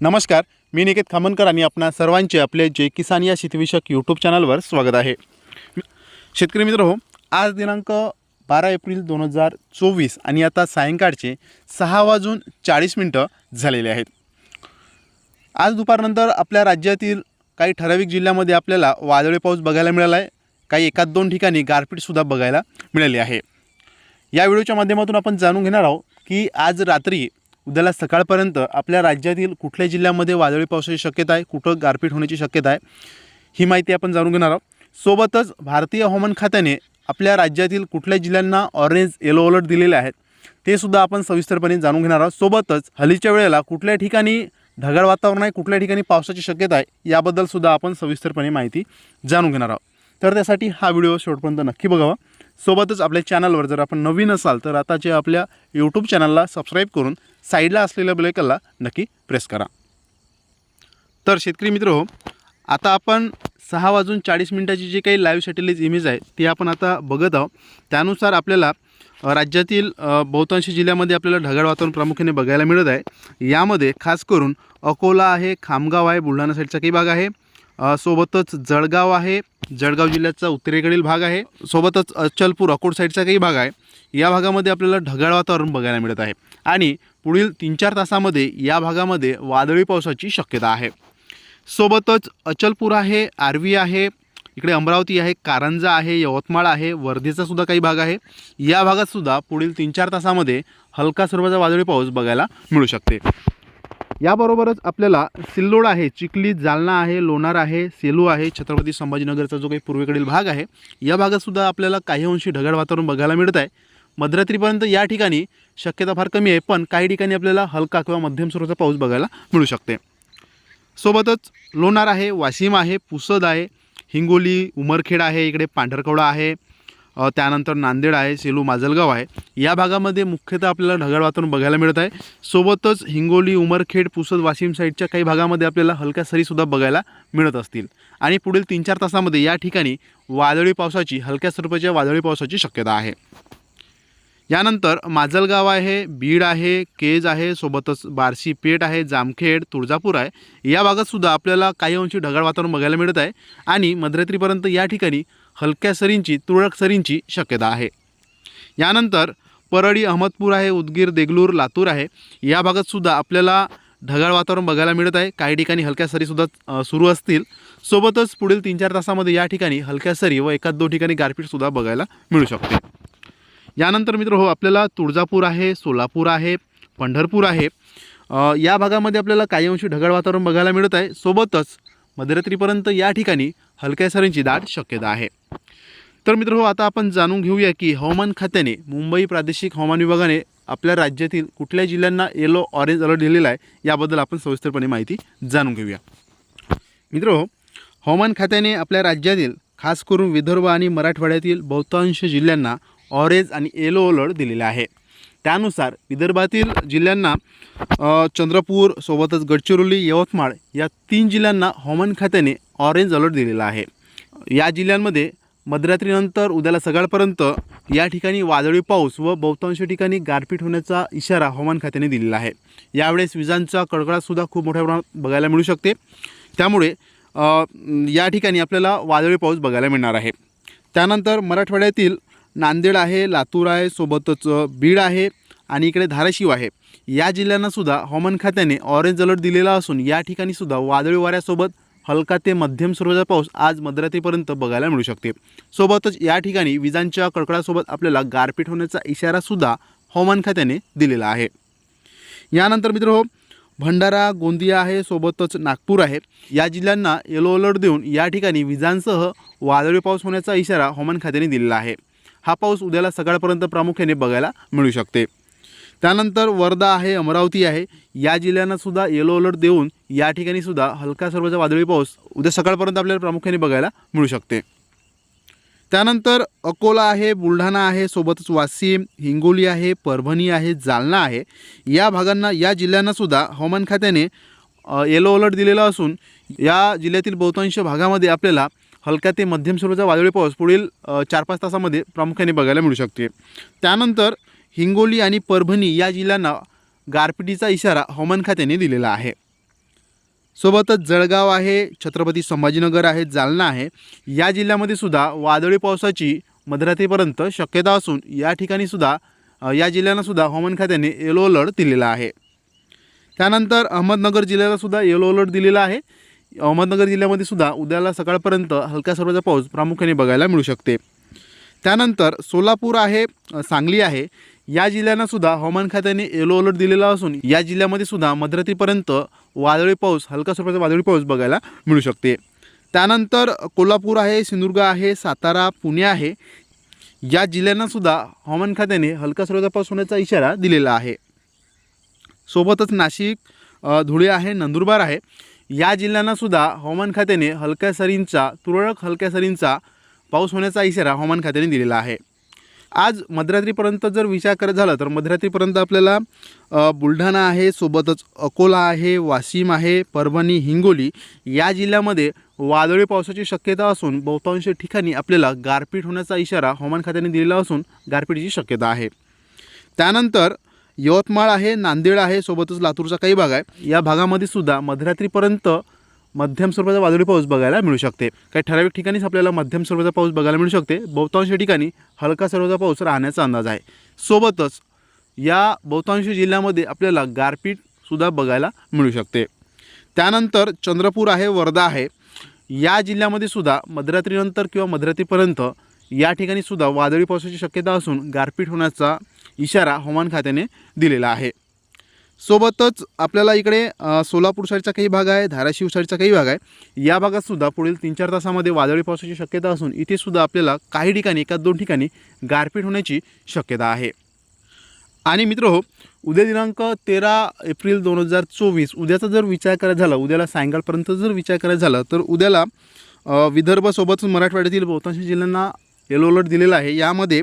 नमस्कार मी निकेत खामनकर आणि आपणा सर्वांचे आपले जे किसान या शेतीविषयक यूट्यूब चॅनलवर स्वागत आहे. शेतकरी मित्र हो आज दिनांक बारा एप्रिल दोन हजार चोवीस आणि आता सायंकाळचे सहा वाजून चाळीस मिनटं झालेले आहेत. आज दुपारनंतर आपल्या राज्यातील काही ठराविक जिल्ह्यामध्ये आपल्याला वादळी पाऊस बघायला मिळाला आहे. काही एकाच दोन ठिकाणी गारपीटसुद्धा बघायला मिळाली आहे. या व्हिडिओच्या माध्यमातून आपण जाणून घेणार आहोत की आज रात्री उद्याला सकाळपर्यंत आपल्या राज्यातील कुठल्या जिल्ह्यामध्ये वादळी पावसाची शक्यता आहे कुठं गारपीट होण्याची शक्यता आहे ही माहिती आपण जाणून घेणार आहोत. सोबतच भारतीय हवामान खात्याने आपल्या राज्यातील कुठल्या जिल्ह्यांना ऑरेंज येलो अलर्ट दिलेले आहेत. ते सुद्धा आपण सविस्तरपणे जाणून घेणार आहोत. सोबतच हल्लीच्या वेळेला कुठल्या ठिकाणी ढगाळ वातावरण आहे कुठल्या ठिकाणी पावसाची शक्यता आहे याबद्दल सुद्धा आपण सविस्तरपणे माहिती जाणून घेणार आहोत. तर त्यासाठी हा व्हिडिओ शेवटपर्यंत नक्की बघावा. सोबतच आपल्या चॅनलवर जर आपण नवीन असाल तर आताच्या आपल्या यूट्यूब चॅनलला सबस्क्राईब करून साईडला असलेल्या ब्लेकला नक्की प्रेस करा. तर शेतकरी मित्र हो आता आपण सहा वाजून चाळीस मिनिटाची जी काही लाईव्ह सॅटेलाईट इमेज आहे ती आपण आता बघत आहोत. त्यानुसार आपल्याला राज्यातील बहुतांश जिल्ह्यामध्ये आपल्याला ढगाळ वातावरण प्रामुख्याने बघायला मिळत आहे. यामध्ये खास करून अकोला आहे खामगाव आहे बुलढाणा साईडचा काही भाग आहे. सोबतच जळगाव आहे जळगाव जिल्ह्याचा उत्तरेकडील भाग आहे. सोबतच अचलपूर अकोट साईडचा काही भाग आहे. या भागामध्ये आपल्याला ढगाळ वातावरण बघायला मिळत आहे. आणि पुढील तीन चार तासामध्ये या भागामध्ये वादळी पावसाची शक्यता आहे. सोबतच अचलपूर आहे आर्वी आहे इकडे अमरावती आहे कारंजा आहे यवतमाळ आहे वर्धेचा सुद्धा काही भाग आहे. या भागातसुद्धा पुढील तीन चार तासामध्ये हलका स्वरूपाचा वादळी पाऊस बघायला मिळू शकते. याबरोबरच आपल्याला सिल्लोड आहे चिखली जालना आहे लोणार आहे सेलू आहे छत्रपती संभाजीनगरचा जो काही पूर्वेकडील भाग आहे या भागातसुद्धा आपल्याला काही अंशी ढगाळ वातावरण बघायला मिळत आहे मध्यरात्रीपर्यंत या ठिकाणी शक्यता फार कमी आहे पण काही ठिकाणी आपल्याला हलका किंवा मध्यम स्वरूपाचा पाऊस बघायला मिळू शकते. सोबतच लोणार आहे वाशिम आहे पुसद आहे हिंगोली उमरखेड आहे इकडे पांढरकवडा आहे त्यानंतर नांदेड आहे सेलू माजलगाव आहे. या भागामध्ये मुख्यतः आपल्याला ढगाळ वातावरण बघायला मिळत आहे. सोबतच हिंगोली उमरखेड पुसद वाशिम साईडच्या काही भागामध्ये आपल्याला हलक्या सरीसुद्धा बघायला मिळत असतील. आणि पुढील तीन चार तासामध्ये या ठिकाणी वादळी पावसाची हलक्या स्वरूपाच्या वादळी पावसाची शक्यता आहे. यानंतर माजलगाव आहे बीड आहे केज आहे सोबतच बार्शी पेठ आहे जामखेड तुळजापूर आहे. या भागातसुद्धा आपल्याला काही अंशी ढगाळ वातावरण बघायला मिळत आहे. आणि मध्यरात्रीपर्यंत या ठिकाणी हलक्या सरींची तुरळक सरींची शक्यता आहे. यानंतर परळी अहमदपूर आहे उदगीर देगलूर लातूर आहे. या भागातसुद्धा आपल्याला ढगाळ वातावरण बघायला मिळत आहे. काही ठिकाणी हलक्या सरीसुद्धा सुरू असतील. सोबतच पुढील तीन चार तासामध्ये या ठिकाणी हलक्या सरी व एकाच दोन ठिकाणी गारपीटसुद्धा बघायला मिळू शकते. यानंतर मित्र हो आपल्याला तुळजापूर आहे सोलापूर आहे पंढरपूर आहे. या भागामध्ये आपल्याला काही अंशी ढगाळ वातावरण बघायला मिळत आहे. सोबतच मध्यरात्रीपर्यंत या ठिकाणी हलक्या सरींची दाट शक्यता आहे. तर मित्र हो आता आपण जाणून घेऊया की हवामान खात्याने मुंबई प्रादेशिक हवामान विभागाने आपल्या राज्यातील कुठल्या जिल्ह्यांना येलो ऑरेंज अलर्ट दिलेला आहे याबद्दल आपण सविस्तरपणे माहिती जाणून घेऊया. मित्र हो, हवामान खात्याने आपल्या राज्यातील खास करून विदर्भ आणि मराठवाड्यातील बहुतांश जिल्ह्यांना ऑरेंज आणि येलो अलर्ट दिलेला आहे. त्यानुसार विदर्भातील जिल्ह्यांना चंद्रपूर सोबतच गडचिरोली यवतमाळ या तीन जिल्ह्यांना हवामान खात्याने ऑरेंज अलर्ट दिलेला आहे. या जिल्ह्यांमध्ये मध्यरात्रीनंतर उद्याला सकाळपर्यंत या ठिकाणी वादळी पाऊस व बहुतांश ठिकाणी गारपीट होण्याचा इशारा हवामान खात्याने दिलेला आहे. यावेळेस विजांचा कडकडाटसुद्धा खूप मोठ्या प्रमाणात बघायला मिळू शकते. त्यामुळे या ठिकाणी आपल्याला वादळी पाऊस बघायला मिळणार आहे. त्यानंतर मराठवाड्यातील नांदेड आहे लातूर आहे सोबतच बीड आहे आणि इकडे धाराशिव आहे. या जिल्ह्यांनासुद्धा हवामान खात्याने ऑरेंज अलर्ट दिलेला असून या ठिकाणी सुद्धा वादळी वाऱ्यासोबत हलका ते मध्यम स्वरूपाचा पाऊस आज मध्यरात्रीपर्यंत बघायला मिळू शकते. सोबतच या ठिकाणी विजांच्या कडकडासोबत आपल्याला गारपीट होण्याचा इशारासुद्धा हवामान खात्याने दिलेला आहे. यानंतर मित्र हो भंडारा गोंदिया आहे सोबतच नागपूर आहे. या जिल्ह्यांना येलो अलर्ट देऊन या ठिकाणी विजांसह वादळी पाऊस होण्याचा इशारा हवामान खात्याने दिलेला आहे. हा पाऊस उद्याला सकाळपर्यंत प्रामुख्याने बघायला मिळू शकते. त्यानंतर वर्धा आहे अमरावती आहे. या जिल्ह्यांना सुद्धा येलो अलर्ट देऊन या ठिकाणी सुद्धा हलका सर्वचा वादळी पाऊस उद्या सकाळपर्यंत आपल्याला प्रामुख्याने बघायला मिळू शकते. त्यानंतर अकोला आहे बुलढाणा आहे सोबतच वाशिम हिंगोली आहे परभणी आहे जालना आहे. या भागांना या जिल्ह्यांनासुद्धा हवामान खात्याने येलो अलर्ट दिलेला असून या जिल्ह्यातील बहुतांश भागामध्ये आपल्याला हलका ते मध्यम स्वरूपाचा वादळी पाऊस पुढील चार पाच तासामध्ये प्रामुख्याने बघायला मिळू शकते. त्यानंतर हिंगोली आणि परभणी या जिल्ह्यांना गारपिटीचा इशारा हवामान खात्याने दिलेला आहे. सोबतच जळगाव आहे छत्रपती संभाजीनगर आहे जालना आहे या जिल्ह्यामध्ये सुद्धा वादळी पावसाची मध्यरात्रीपर्यंत शक्यता असून या ठिकाणी सुद्धा या जिल्ह्यांनासुद्धा हवामान खात्याने येलो अलर्ट दिलेला आहे. त्यानंतर अहमदनगर जिल्ह्याला सुद्धा येलो अलर्ट दिलेला आहे. अहमदनगर जिल्ह्यामध्ये सुद्धा उद्याला सकाळपर्यंत हलक्या स्वरूपाचा पाऊस प्रामुख्याने बघायला मिळू शकते. त्यानंतर सोलापूर आहे सांगली आहे. या जिल्ह्यांना सुद्धा हवामान खात्याने येलो अलर्ट दिलेला असून या जिल्ह्यामध्ये सुद्धा मध्यरात्रीपर्यंत वादळी पाऊस हलका स्वरूपाचा वादळी पाऊस बघायला मिळू शकते. त्यानंतर कोल्हापूर आहे सिंधुदुर्ग आहे सातारा पुणे आहे. या जिल्ह्यांना सुद्धा हवामान खात्याने हलका स्वरूपाचा पाऊस होण्याचा इशारा दिलेला आहे. सोबतच नाशिक धुळे आहे नंदुरबार आहे. या जिल्ह्यांना सुद्धा हवामान खात्याने हलक्या सरींचा तुरळक हलक्या सरींचा पाऊस होण्याचा इशारा हवामान खात्याने दिलेला आहे. आज मध्यरात्रीपर्यंत जर विचार करत झाला तर मध्यरात्रीपर्यंत आपल्याला बुलढाणा आहे सोबतच अकोला आहे वाशिम आहे परभणी हिंगोली या जिल्ह्यामध्ये वादळी पावसाची शक्यता असून बहुतांश ठिकाणी आपल्याला गारपीट होण्याचा इशारा हवामान खात्याने दिलेला असून गारपीटीची शक्यता आहे. त्यानंतर यवतमाळ आहे नांदेड आहे सोबतच लातूरचा काही भाग आहे. या भागामध्ये सुद्धा मध्यरात्रीपर्यंत मध्यम स्वरूपाचा वादळी पाऊस बघायला मिळू शकते. काही ठराविक ठिकाणीच आपल्याला मध्यम स्वरूपाचा पाऊस बघायला मिळू शकते. बहुतांश ठिकाणी हलका स्वरूपाचा पाऊस राहण्याचा अंदाज आहे. सोबतच या बहुतांश जिल्ह्यामध्ये आपल्याला गारपीटसुद्धा बघायला मिळू शकते. त्यानंतर चंद्रपूर आहे वर्धा आहे. या जिल्ह्यामध्ये सुद्धा मध्यरात्रीनंतर किंवा मध्यरात्रीपर्यंत या ठिकाणी सुद्धा वादळी पावसाची शक्यता असून गारपीट होण्याचा इशारा हवामान खात्याने दिलेला आहे. सोबतच आपल्याला इकडे सोलापूर साईडचा काही भाग आहे धाराशिव साईडचा काही भाग आहे. या भागातसुद्धा पुढील तीन चार तासामध्ये वादळी पावसाची शक्यता असून इथे सुद्धा आपल्याला काही ठिकाणी एका दोन ठिकाणी गारपीट होण्याची शक्यता आहे. आणि मित्र हो उद्या दिनांक तेरा एप्रिल दोन हजार चोवीस उद्याचा जर विचार करायचा झाला उद्याला सायंकाळपर्यंत जर विचार करायचा झाला तर उद्याला विदर्भासोबतच मराठवाड्यातील बहुतांश जिल्ह्यांना येलो अलर्ट दिलेला आहे. यामध्ये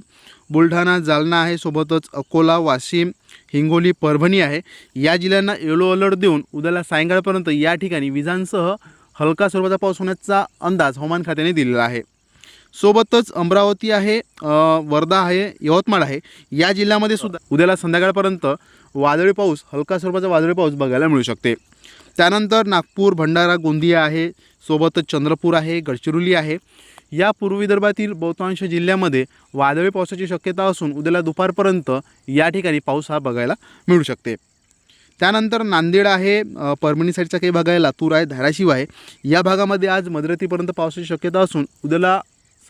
बुलढाणा जालना आहे सोबतच अकोला वाशिम हिंगोली परभणी आहे. या जिल्ह्यांना येलो अलर्ट देऊन उद्याला सायंकाळपर्यंत या ठिकाणी विजांसह हलका स्वरूपाचा पाऊस होण्याचा अंदाज हवामान खात्याने दिलेला आहे. सोबतच अमरावती आहे वर्धा आहे यवतमाळ आहे. या जिल्ह्यामध्ये सुद्धा उद्याला संध्याकाळपर्यंत वादळी पाऊस हलका स्वरूपाचा वादळी पाऊस बघायला मिळू शकते. त्यानंतर नागपूर भंडारा गोंदिया आहे. सोबतच चंद्रपूर आहे गडचिरोली आहे. या पूर्व विदर्भातील बहुतांश जिल्ह्यामध्ये वादळी पावसाची शक्यता असून उद्याला दुपारपर्यंत या ठिकाणी पाऊस हा बघायला मिळू शकते. त्यानंतर नांदेड आहे परमणी परभणी साईडचा काही भाग आहे लातूर आहे धाराशिव आहे. या भागामध्ये आज मध्यरात्रीपर्यंत पावसाची शक्यता असून उद्याला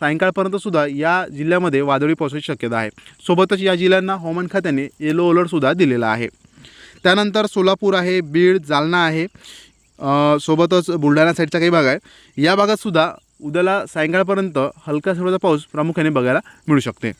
सायंकाळपर्यंत सुद्धा या जिल्ह्यामध्ये वादळी पावसाची शक्यता आहे. सोबतच या जिल्ह्यांना हवामान खात्याने येलो अलर्टसुद्धा दिलेला आहे. त्यानंतर सोलापूर आहे बीड जालना आहे. सोबतच बुलढाणा साईडचा काही भाग आहे. या भागात सुद्धा उद्याला सायंकाळपर्यंत हलका स्वरूपाचा पाऊस प्रामुख्याने बघायला मिळू शकते.